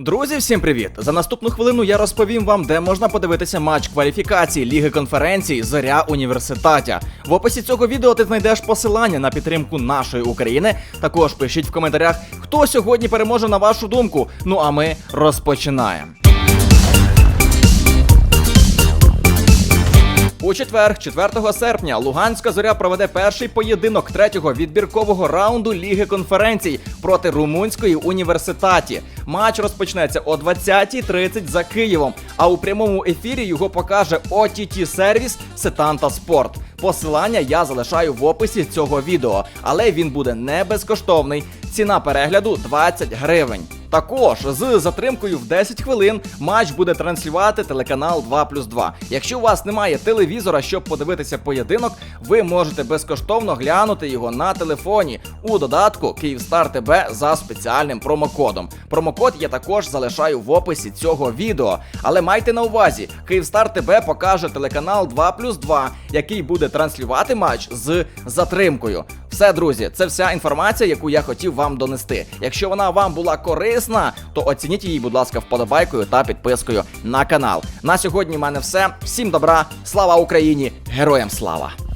Друзі, всім привіт! За наступну хвилину я розповім вам, де можна подивитися матч кваліфікації Ліги конференцій Зоря університатя. В описі цього відео ти знайдеш посилання на підтримку нашої України. Також пишіть в коментарях, хто сьогодні переможе на вашу думку. Ну а ми розпочинаємо. У четвер, 4 серпня, Луганська зоря проведе перший поєдинок третього відбіркового раунду Ліги конференцій проти румунської університаті. Матч розпочнеться о 20.30 за Києвом. А у прямому ефірі його покаже OTT сервіс Сетанта Спорт. Посилання я залишаю в описі цього відео, але він буде не безкоштовний. Ціна перегляду 20 гривень. Також з затримкою в 10 хвилин матч буде транслювати телеканал 2 плюс 2. Якщо у вас немає телевізора, щоб подивитися поєдинок, ви можете безкоштовно глянути його на телефоні у додатку Київстар ТБ за спеціальним промокодом. Промокод я також залишаю в описі цього відео. Але майте на увазі, Київстар ТБ покаже телеканал 2 плюс 2, який буде транслювати матч з затримкою. Все, друзі, це вся інформація, яку я хотів вам донести. Якщо вона вам була корисна, то оцініть її, будь ласка, вподобайкою та підпискою на канал. На сьогодні в мене все. Всім добра, слава Україні, героям слава!